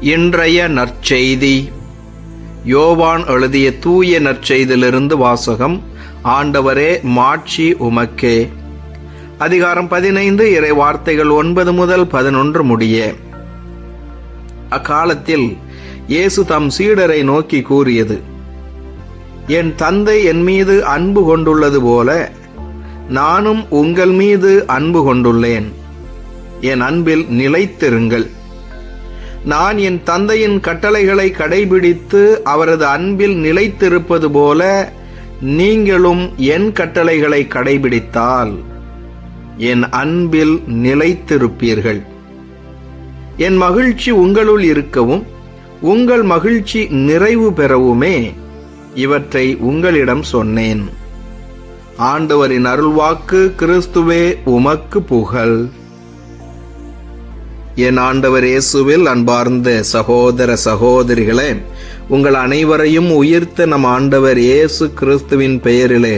இன்றைய நற்செய்தி. யோவான் எழுதிய தூய நற்செய்தியிலிருந்து வாசகம் ஆண்டவரே மாட்சி உமக்கே. அதிகாரம் பதினைந்து இறை வார்த்தைகள் ஒன்பது முதல் பதினொன்று முடிய. அக்காலத்தில் இயேசு தம் சீடரை நோக்கி கூறியது என் தந்தை என் மீது அன்பு கொண்டுள்ளது போல நானும் உங்கள் மீது அன்பு கொண்டுள்ளேன். என் அன்பில் நிலைத்திருங்கள். நான் என் தந்தையின் கட்டளைகளை கடைபிடித்து அவரது அன்பில் நிலைத்திருப்பது போல நீங்களும் என் கட்டளைகளை கடைபிடித்தால் என் அன்பில் நிலைத்திருப்பீர்கள். என் மகிழ்ச்சி உங்களுள் இருக்கவும் உங்கள் மகிழ்ச்சி நிறைவு பெறவுமே இவற்றை உங்களிடம் சொன்னேன். ஆண்டவரின் அருள்வாக்கு கிறிஸ்துவே உமக்கு புகழ். என் ஆண்டவர் இயேசுவில் அன்பார்ந்த சகோதர சகோதரிகளே உங்கள் அனைவரையும் உயிர்த்த நம் ஆண்டவர் இயேசு கிறிஸ்துவின் பெயரிலே.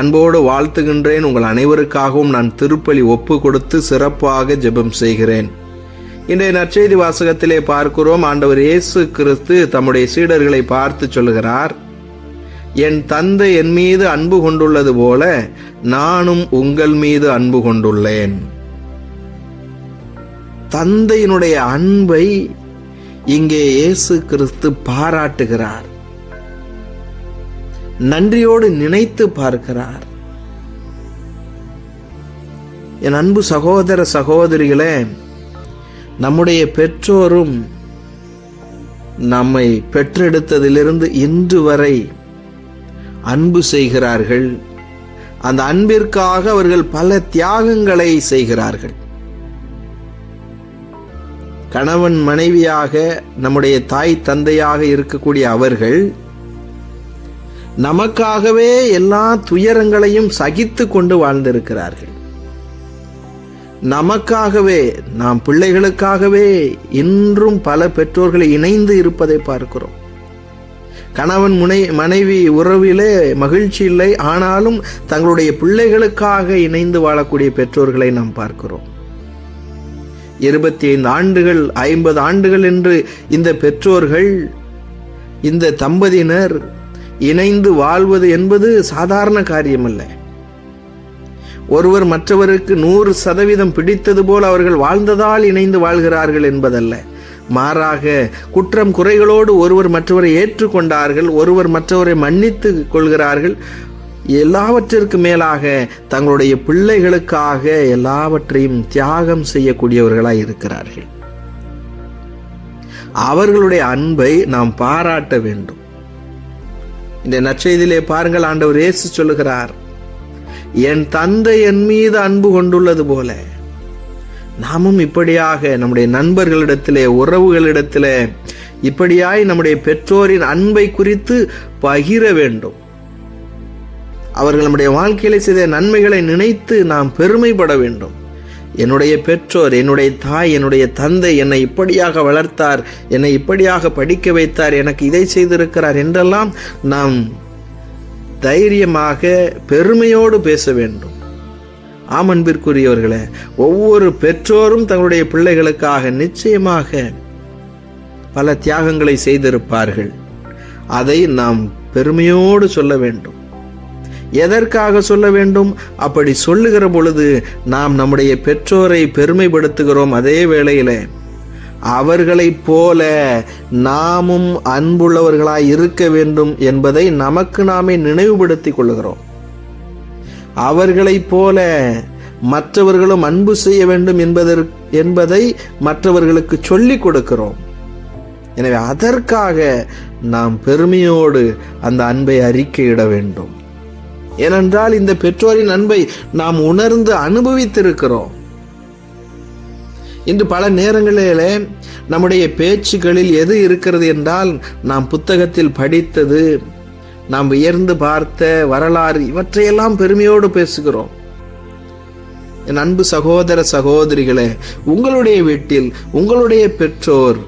அன்போடு வாழ்த்துகின்றேன். உங்கள் அனைவருக்காகவும் நான் திருப்பலி ஒப்பு கொடுத்து சிறப்பாக ஜெபம் செய்கிறேன். இன்றைய நற்செய்தி வாசகத்திலே பார்க்கிறோம். ஆண்டவர் இயேசு கிறிஸ்து தம்முடைய சீடர்களை பார்த்து சொல்லுகிறார் என் தந்தை என் மீது அன்பு கொண்டுள்ளது போல நானும் உங்கள் மீது அன்பு கொண்டுள்ளேன். தந்தையினுடைய அன்பை இங்கே இயேசு கிறிஸ்து பாராட்டுகிறார். நன்றியோடு நினைத்து பார்க்கிறார். என் அன்பு சகோதர சகோதரிகளே நம்முடைய பெற்றோரும் நம்மை பெற்றெடுத்ததிலிருந்து இன்று வரை அன்பு செய்கிறார்கள். அந்த அன்பிற்காக அவர்கள் பல தியாகங்களை செய்கிறார்கள். கணவன் மனைவியாக நம்முடைய தாய் தந்தையாக இருக்கக்கூடிய அவர்கள் நமக்காகவே எல்லா துயரங்களையும் சகித்து கொண்டு வாழ்ந்திருக்கிறார்கள். நமக்காகவே நாம் பிள்ளைகளுக்காகவே இன்றும் பல பெற்றோர்களை இணைந்து இருப்பதை பார்க்கிறோம். கணவன் முனை மனைவி உறவிலே மகிழ்ச்சி இல்லை ஆனாலும் தங்களுடைய பிள்ளைகளுக்காக இணைந்து வாழக்கூடிய பெற்றோர்களை நாம் பார்க்கிறோம். இருபத்தி ஐந்து ஆண்டுகள் ஐம்பது ஆண்டுகள் என்று இந்த பெற்றோர்கள் இந்த தம்பதியினர் இணைந்து வாழ்வது என்பது சாதாரண காரியமல்ல. ஒருவர் மற்றவருக்கு நூறு சதவீதம் பிடித்தது போல் அவர்கள் வாழ்ந்ததால் இணைந்து வாழ்கிறார்கள் என்பதல்ல. மாறாக குற்றம் குறைகளோடு ஒருவர் மற்றவரை ஏற்றுக்கொண்டார்கள் ஒருவர் மற்றவரை மன்னித்து கொள்கிறார்கள் எல்லாவற்றிற்கு மேலாக தங்களுடைய பிள்ளைகளுக்காக எல்லாவற்றையும் தியாகம் செய்யக்கூடியவர்களாய் இருக்கிறார்கள். அவர்களுடைய அன்பை நாம் பாராட்ட வேண்டும். இந்த நற்செய்தியிலே பாருங்கள் ஆண்டவர் இயேசு சொல்லுகிறார் என் தந்தை என் மீது அன்பு கொண்டுள்ளது போல நாமும் இப்படியாக நம்முடைய நண்பர்களிடத்திலே உறவுகளிடத்திலே இப்படியாய் நம்முடைய பெற்றோரின் அன்பை குறித்து பகிர வேண்டும். அவர்கள் நம்முடைய வாழ்க்கையில் செய்த நன்மைகளை நினைத்து நாம் பெருமைப்பட வேண்டும். என்னுடைய பெற்றோர் என்னுடைய தாய் என்னுடைய தந்தை என்னை இப்படியாக வளர்த்தார் என்னை இப்படியாக படிக்க வைத்தார் எனக்கு இதை செய்திருக்கிறார் என்றெல்லாம் நாம் தைரியமாக பெருமையோடு பேச வேண்டும். ஆமன்பிற்குரியவர்களே ஒவ்வொரு பெற்றோரும் தங்களுடைய பிள்ளைகளுக்காக நிச்சயமாக பல தியாகங்களை செய்திருப்பார்கள். அதை நாம் பெருமையோடு சொல்ல வேண்டும். எதற்காக சொல்ல வேண்டும்? அப்படி சொல்லுகிற பொழுது நாம் நம்முடைய பெற்றோரை பெருமைப்படுத்துகிறோம் அதே வேளையில். அவர்களைப் போல நாமும் அன்புள்ளவர்களாய் இருக்க வேண்டும் என்பதை நமக்கு நாமே நினைவுபடுத்திக் கொள்கிறோம் அவர்களைப் போல மற்றவர்களும் அன்பு செய்ய வேண்டும் என்பதற்கு என்பதை மற்றவர்களுக்கு சொல்லிக் கொடுக்கிறோம். எனவே அதற்காக நாம் பெருமையோடு அந்த அன்பை அறிக்கையிட வேண்டும். ஏனென்றால் இந்த பெற்றோரின் அன்பை நாம் உணர்ந்து அனுபவித்திருக்கிறோம். இன்று பல நேரங்களிலே நம்முடைய பேச்சுகளில் எது இருக்கிறது என்றால் நாம் புத்தகத்தில் படித்தது நாம் உயர்ந்து பார்த்த வரலாறு இவற்றையெல்லாம் பெருமையோடு பேசுகிறோம். என் அன்பு சகோதர சகோதரிகளே உங்களுடைய வீட்டில் உங்களுடைய பெற்றோர்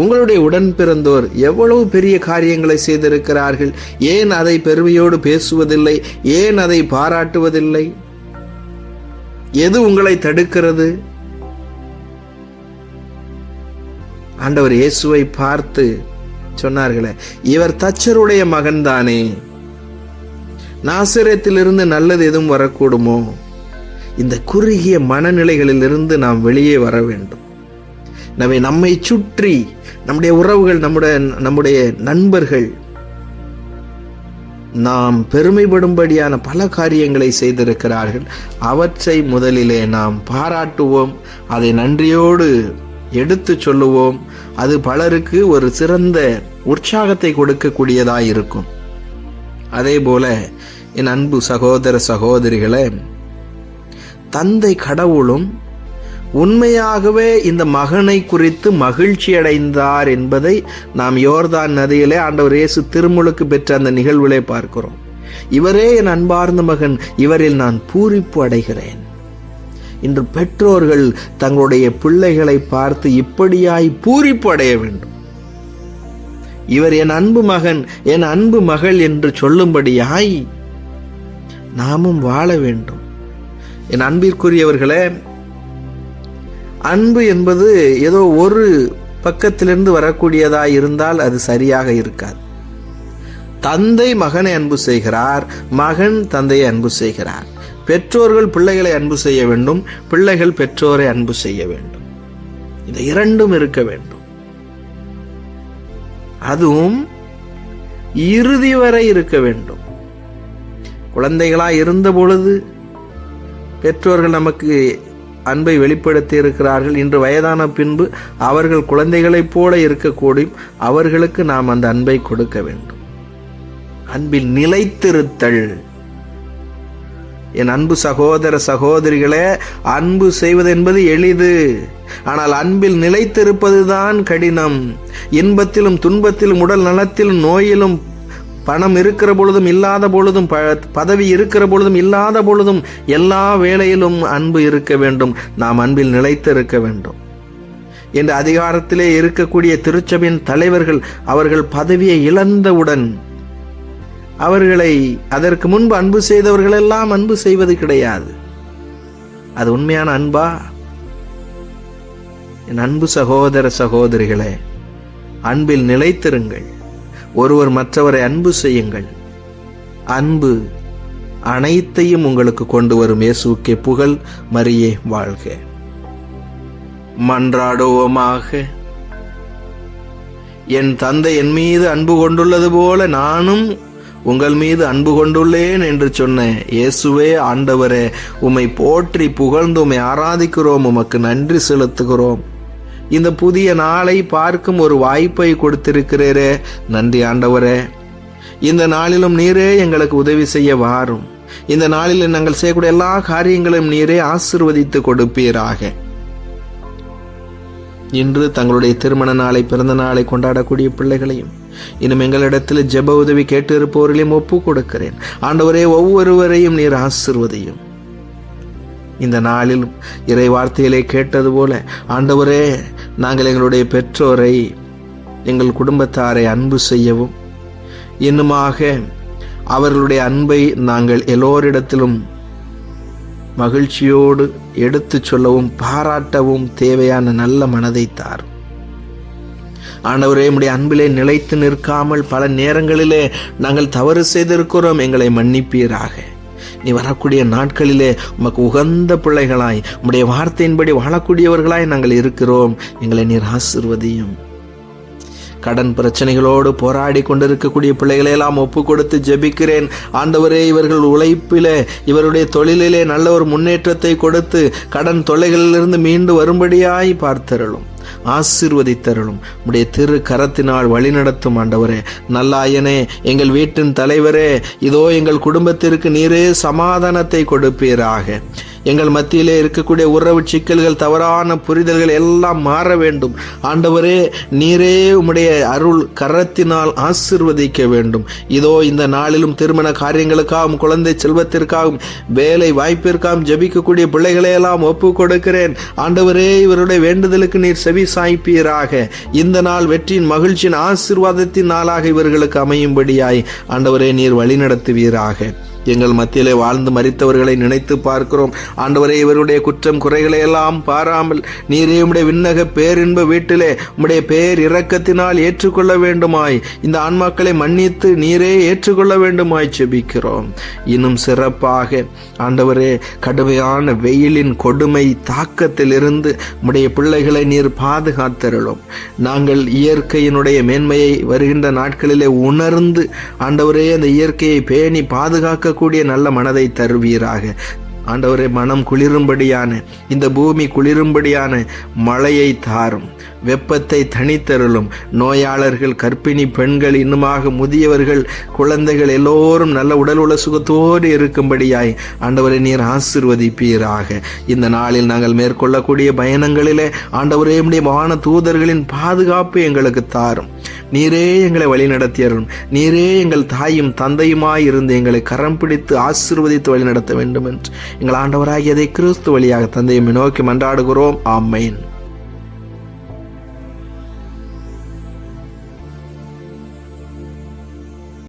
உங்களுடைய உடன் பிறந்தோர் எவ்வளவு பெரிய காரியங்களை செய்திருக்கிறார்கள்? ஏன் அதை பெருமையோடு பேசுவதில்லை? ஏன் அதை பாராட்டுவதில்லை? எது உங்களை தடுக்கிறது? ஆண்டவர் இயேசுவை பார்த்து சொன்னார்களே இவர் தச்சருடைய மகன்தானே. நாசிரியத்திலிருந்து நல்லது எதுவும் வரக்கூடுமோ? இந்த குறுகிய மனநிலைகளிலிருந்து நாம் வெளியே வர வேண்டும். நம்ம நம்மை சுற்றி நம்முடைய உறவுகள் நம்முடைய நம்முடைய நண்பர்கள் நாம் பெருமைப்படும்படியான பல காரியங்களை செய்திருக்கிறார்கள். அவற்றை முதலிலே நாம் பாராட்டுவோம். அதை நன்றியோடு எடுத்து சொல்லுவோம். அது பலருக்கு ஒரு சிறந்த உற்சாகத்தை கொடுக்கக்கூடியதாக இருக்கும். அதே போல என் அன்பு சகோதர சகோதரிகளை தந்தை கடவுளும் உண்மையாகவே இந்த மகனை குறித்து மகிழ்ச்சி அடைந்தார் என்பதை நாம் யோர்தான் நதியிலே ஆண்டவர் இயேசு திருமுழுக்கு பெற்ற அந்த நிகழ்விலே பார்க்கிறோம். இவரே என் அன்பார்ந்த மகன் இவரில் நான் பூரிப்பு அடைகிறேன். இன்று பெற்றோர்கள் தங்களுடைய பிள்ளைகளை பார்த்து இப்படியாய் பூரிப்பு அடைய வேண்டும். இவர் என் அன்பு மகன் என் அன்பு மகள் என்று சொல்லும்படியாய் நாமும் வாழ வேண்டும். என் அன்பிற்குரியவர்களே அன்பு என்பது ஏதோ ஒரு பக்கத்திலிருந்து வரக்கூடியதாக இருந்தால் அது சரியாக இருக்காது. தந்தை மகனை அன்பு செய்கிறார் மகன் தந்தையை அன்பு செய்கிறார். பெற்றோர்கள் பிள்ளைகளை அன்பு செய்ய வேண்டும் பிள்ளைகள் பெற்றோரை அன்பு செய்ய வேண்டும். இந்த இரண்டும் இருக்க வேண்டும். அதுவும் இறுதி வரை இருக்க வேண்டும். குழந்தைகளா இருந்த பொழுது பெற்றோர்கள் நமக்கு அன்பை வெளிப்படுத்தி இருக்கிறார்கள் இன்று வயதான பின்பு அவர்கள் குழந்தைகளைப் போல இருக்கக்கூடும். அவர்களுக்கு நாம் அந்த அன்பை கொடுக்க வேண்டும். அன்பில் நிலைத்திருத்தல். என் அன்பு சகோதர சகோதரிகளே அன்பு செய்வது என்பது எளிது. ஆனால் அன்பில் நிலைத்திருப்பதுதான் கடினம். இன்பத்திலும் துன்பத்திலும் உடல் நலத்திலும் நோயிலும் பணம் இருக்கிற பொழுதும் இல்லாத பொழுதும் ப பதவி இருக்கிற பொழுதும் இல்லாத பொழுதும் எல்லா வேளையிலும் அன்பு இருக்க வேண்டும். நாம் அன்பில் நிலைத்து இருக்க வேண்டும். என்று அதிகாரத்திலே இருக்கக்கூடிய திருச்சபையின் தலைவர்கள் அவர்கள் பதவியை இழந்தவுடன் அவர்களை அதற்கு முன்பு அன்பு செய்தவர்கள் எல்லாம் அன்பு செய்வது கிடையாது. அது உண்மையான அன்பா? என் அன்பு சகோதர சகோதரிகளே அன்பில் நிலைத்திருங்கள். ஒருவர் மற்றவரை அன்பு செய்யுங்கள். அன்பு அனைத்தையும் உங்களுக்கு கொண்டு வரும் இயேசுக்கே புகழ் மரியே வாழ்க. மன்றாடுவோமாக. என் தந்தை என் மீது அன்பு கொண்டுள்ளது போல நானும் உங்கள் மீது அன்பு கொண்டுள்ளேன் என்று சொன்ன இயேசுவே ஆண்டவரே உம்மை போற்றி புகழ்ந்து உம்மை ஆராதிக்கிறோம் உமக்கு நன்றி செலுத்துகிறோம். இந்த புதிய நாளை பார்க்கும் ஒரு வாய்ப்பை கொடுத்திருக்கிறீரே. நன்றி ஆண்டவரே. இந்த நாளிலும் நீரே எங்களுக்கு உதவி செய்ய வாரும். இந்த நாளில் நாங்கள் செய்யக்கூடிய எல்லா காரியங்களையும் நீரே ஆசிர்வதித்து கொடுப்பீராக. இன்று தங்களுடைய திருமண நாளை பிறந்த நாளை கொண்டாடக்கூடிய பிள்ளைகளையும் இன்னும் எங்களிடத்தில் ஜெப உதவி கேட்டு இருப்பவர்களையும் ஒப்பு கொடுக்கிறேன். ஆண்டவரே ஒவ்வொருவரையும் நீர் ஆசிர்வதையும். இந்த நாளிலும் இறை வார்த்தையிலே கேட்டது போல ஆண்டவரே நாங்கள் எங்களுடைய பெற்றோரை எங்கள் குடும்பத்தாரை அன்பு செய்யவும் இன்னுமாக அவர்களுடைய அன்பை நாங்கள் எல்லோரிடத்திலும் மகிழ்ச்சியோடு எடுத்து சொல்லவும் பாராட்டவும் தேவையான நல்ல மனதை தார். ஆண்டவரே உடைய அன்பிலே நிலைத்து நிற்காமல் பல நேரங்களிலே நாங்கள் தவறு செய்திருக்கிறோம். எங்களை மன்னிப்பீராக. நீ வரக்கூடிய நாட்களிலே உமக்கு உகந்த பிள்ளைகளாய் உம்முடைய வார்த்தையின்படி வாழக்கூடியவர்களாய் நாங்கள் இருக்கிறோம். எங்களை நீர் ஆசிர்வதியும். கடன் பிரச்சனைகளோடு போராடி கொண்டிருக்கக்கூடிய பிள்ளைகளை எல்லாம் ஒப்பு கொடுத்து ஜெபிக்கிறேன். ஆண்டவரே இவர்கள் உழைப்பிலே இவருடைய தொழிலிலே நல்ல ஒரு முன்னேற்றத்தை கொடுத்து கடன் தொல்லைகளிலிருந்து மீண்டு வரும்படியாய் பார்த்தருளும். ஆசிர்வதித்தருளும். உடைய திரு கரத்தினால் வழிநடத்தும் ஆண்டவரே. நல்லாயனே எங்கள் வீட்டின் தலைவரே இதோ எங்கள் குடும்பத்திற்கு நீரே சமாதானத்தை கொடுப்பீராக. எங்கள் மத்தியிலே இருக்கக்கூடிய உறவு சிக்கல்கள் தவறான புரிதல்கள் எல்லாம் மாற வேண்டும். ஆண்டவரே நீரே உம்முடைய அருள் கரத்தினால் ஆசிர்வதிக்க வேண்டும். இதோ இந்த நாளிலும் திருமண காரியங்களுக்காகவும் குழந்தை செல்வத்திற்காகவும் வேலை வாய்ப்பிற்காகவும் ஜபிக்கக்கூடிய பிள்ளைகளை எல்லாம் ஒப்பு கொடுக்கிறேன். ஆண்டவரே இவருடைய வேண்டுதலுக்கு நீர் செவி சாய்ப்பீராக. இந்த நாள் வெற்றியின் மகிழ்ச்சியின் ஆசிர்வாதத்தின் நாளாக இவர்களுக்கு அமையும்படியாய். ஆண்டவரே நீர் வழிநடத்துவீராக. எங்கள் மத்தியிலே வாழ்ந்து மறித்தவர்களை நினைத்து பார்க்கிறோம். ஆண்டவரே இவருடைய குற்றம் குறைகளை எல்லாம் பாராமல் நீரே உடைய விண்ணக பேரின்ப வீட்டிலே உம்முடைய பேர் இரக்கத்தினால் ஏற்றுக்கொள்ள வேண்டுமாய். இந்த ஆன்மாக்களை மன்னித்து நீரே ஏற்றுக்கொள்ள வேண்டுமாய் செபிக்கிறோம் இன்னும் சிறப்பாக ஆண்டவரே கடுமையான வெயிலின் கொடுமை தாக்கத்திலிருந்து உம்முடைய பிள்ளைகளை நீர் பாதுகாத்தருளும். நாங்கள் இயற்கையினுடைய மேன்மையை வருகின்ற நாட்களிலே உணர்ந்து ஆண்டவரே அந்த இயற்கையை பேணி பாதுகாக்க பாதுகாக்கக்கூடிய நல்ல மனதை தருவீராக. ஆண்டவரே மனம் குளிரும்படியான இந்த பூமி குளிரும்படியான மழையை தாரும் வெப்பத்தை தனித்தருளும் நோயாளர்கள் கர்ப்பிணி பெண்கள் இன்னுமாக முதியவர்கள் குழந்தைகள் எல்லோரும் நல்ல உடல் உள்ள சுகத்தோடு இருக்கும்படியாய் ஆண்டவரை நீர் ஆசிர்வதிப்பீராக. இந்த நாளில் நாங்கள் மேற்கொள்ளக்கூடிய பயணங்களிலே ஆண்டவரே வான தூதர்களின் பாதுகாப்பு எங்களுக்கு தாரும். நீரே எங்களை வழிநடத்தியரும் நீரே எங்கள் தாயும் தந்தையுமாய் இருந்து எங்களை கரம் பிடித்து ஆசீர்வதித்து வழிநடத்த வேண்டும் என்று எங்கள் ஆண்டவராகியதை கிறிஸ்து வழியாக தந்தையை நோக்கி மன்றாடுகிறோம். ஆமேன்.